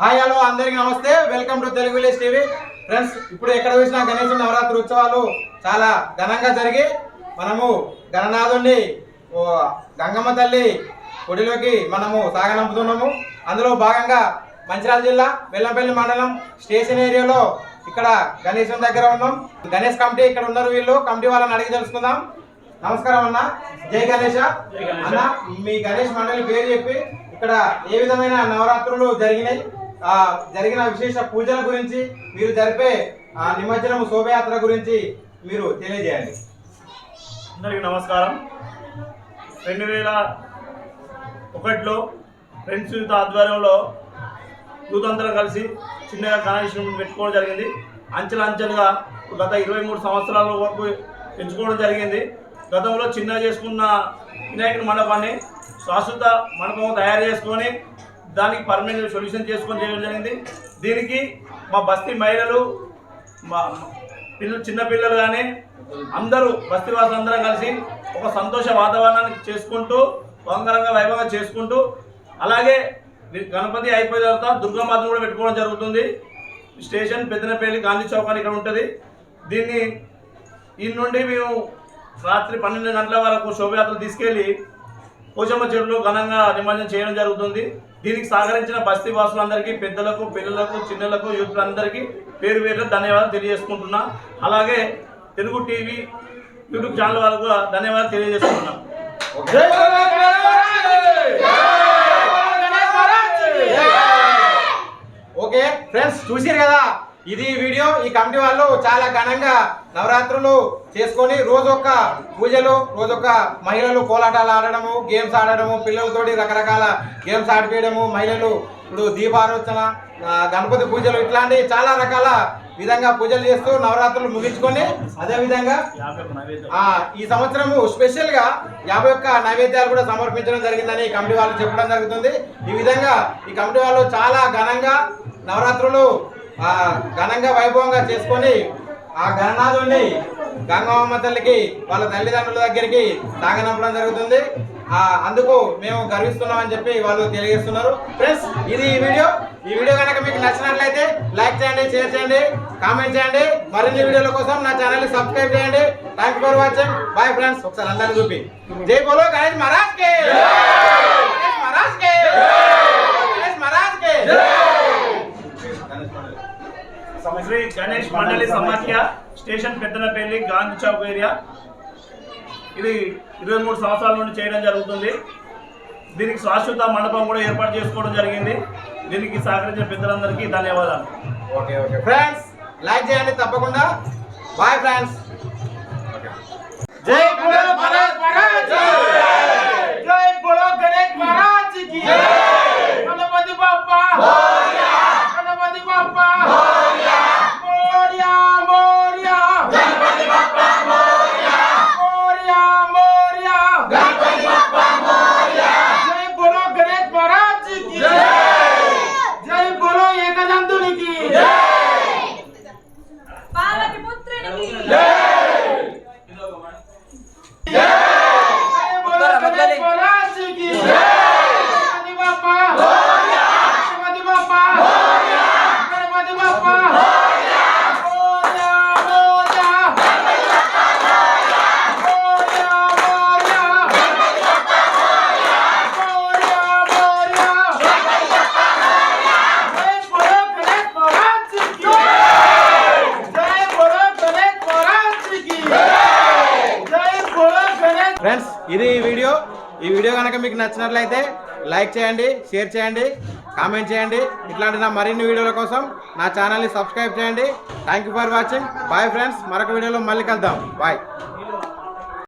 Hi hello అందరికీ నమస్తే. Welcome to Telugu village TV. Friends ఇప్పుడు ఎక్కడ చూసినా గణేశ నవరాత్రి ఉత్సవాలు చాలా ఘనంగా జరిగి మనము గణనాథుణ్ణి ఓ గంగమ్మ తల్లి గుడిలోకి మనము సాగనంపుతున్నాము. అందులో భాగంగా మంచిర్యాల జిల్లా బెల్లంపల్లి మండలం స్టేషన్ ఏరియాలో ఇక్కడ గణేశం దగ్గర ఉన్నాం. గణేష్ కమిటీ ఇక్కడ ఉన్నారు వీళ్ళు. కమిటీ వాళ్ళని అడిగి తెలుసుకుందాం. నమస్కారం అన్న. జై గణేష. అన్న మీ గణేష్ మండలి పేరు చెప్పి ఇక్కడ ఏ విధమైన నవరాత్రులు జరిగినాయి? జరిగిన విశేష పూజల గురించి మీరు జరిపే ఆ నిమజ్జనం శోభయాత్ర గురించి మీరు తెలియజేయండి. అందరికీ నమస్కారం. రెండు వేల ఒకటిలో ఫ్రెండ్స్ యూత్ ఆధ్వర్యంలో యూత్ అందరం కలిసి చిన్నగా గణేశం పెట్టుకోవడం జరిగింది. అంచెల అంచెలుగా గత ఇరవై మూడు సంవత్సరాల వరకు పెంచుకోవడం జరిగింది. గతంలో చిన్నగా చేసుకున్న వినాయకుడి మండపాన్ని శాశ్వత మండపం తయారు చేసుకొని దానికి పర్మనెంట్ సొల్యూషన్ చేసుకొని చేయడం జరిగింది. దీనికి మా బస్తీ మహిళలు మా పిల్లలు చిన్నపిల్లలు కానీ అందరూ బస్తీ అందరం కలిసి ఒక సంతోష వాతావరణాన్ని చేసుకుంటూ వంగరంగా వైభవంగా చేసుకుంటూ అలాగే గణపతి అయిపోయిన తర్వాత దుర్గామాతను కూడా పెట్టుకోవడం జరుగుతుంది. స్టేషన్ పెద్దనపల్లి గాంధీ చౌక్ అని ఇక్కడ ఉంటుంది. దీన్ని ఈ నుండి మేము రాత్రి పన్నెండు గంటల వరకు శోభయాత్రలు తీసుకెళ్ళి పోచమ్మ చెరువులో ఘనంగా నిమజ్జనం చేయడం జరుగుతుంది దీనికి సహకరించిన బస్తీ వాసులందరికీ పెద్దలకు పిల్లలకు చిన్నలకు యూత్లందరికీ పేరు పేరు ధన్యవాదాలు తెలియజేసుకుంటున్నా అలాగే తెలుగు టీవీ యూట్యూబ్ ఛానల్ వాళ్ళకు ధన్యవాదాలు తెలియజేసుకుంటున్నాం ఓకే ఫ్రెండ్స్ చూసారు కదా ఇది వీడియో ఈ కమిటీ వాళ్ళు చాలా ఘనంగా నవరాత్రులు చేసుకొని రోజొక్క పూజలు రోజొక్క మహిళలు కోలాటాలు ఆడడము గేమ్స్ ఆడడము పిల్లలతోటి రకరకాల గేమ్స్ ఆడిపించడము మహిళలు ఇప్పుడు దీపారోచన గణపతి పూజలు ఇట్లాంటి చాలా రకాల విధంగా పూజలు చేస్తూ నవరాత్రులు ముగించుకొని అదే విధంగా ఈ సంవత్సరము స్పెషల్గా యాభై ఒక్క నైవేద్యాలు కూడా సమర్పించడం జరిగిందని కమిటీ వాళ్ళు చెప్పడం జరుగుతుంది. ఈ విధంగా ఈ కమిటీ వాళ్ళు చాలా ఘనంగా నవరాత్రులు ఘనంగా వైభవంగా చేసుకొని ఆ గణనాథుని గంగమ్మ తల్లికి వాళ్ళ తల్లిదండ్రుల దగ్గరికి సాగనంపడం జరుగుతుంది. ఆ అందుకు మేము గర్విస్తున్నామని చెప్పి వాళ్ళు తెలియజేస్తున్నారు. ఫ్రెండ్స్ ఇది ఈ వీడియో. ఈ వీడియో కనుక మీకు నచ్చినట్లయితే లైక్ చేయండి షేర్ చేయండి కామెంట్ చేయండి. మరిన్ని వీడియోల కోసం నా ఛానల్ని సబ్స్క్రైబ్ చేయండి. Thank for watching bye friends ఒకసారి అందరిని చూపి. జై బోలో గణేష్ మహారాజ్ కే. మహారాజ్ కే గణేష్ మహారాజ్ కే శ్రీ గణేష్ మండలి సమాఖ్య స్టేషన్ పెద్దనపల్లి గాంధీ చౌక్ ఏరియా. ఇది ఇరవై మూడు సంవత్సరాల నుండి చేయడం జరుగుతుంది. దీనికి శాశ్వత మండపం కూడా ఏర్పాటు చేసుకోవడం జరిగింది. దీనికి సహకరించిన పెద్దలందరికీ ధన్యవాదాలు. Okay okay. ఫ్రెండ్స్ లైక్ చేయండి తప్పకుండా. బాయ్ ఫ్రెండ్స్ జై జై! పార్వతి పుత్రునికి ఫ్రెండ్స్ ఇది ఈ వీడియో. ఈ వీడియో కనుక మీకు నచ్చినట్లయితే లైక్ చేయండి షేర్ చేయండి కామెంట్ చేయండి. ఇట్లాంటి నా మరిన్ని వీడియోల కోసం నా ఛానల్ని సబ్స్క్రైబ్ చేయండి. Thank you for watching bye friends మరొక వీడియోలో మళ్ళీ కలుద్దాం. బాయ్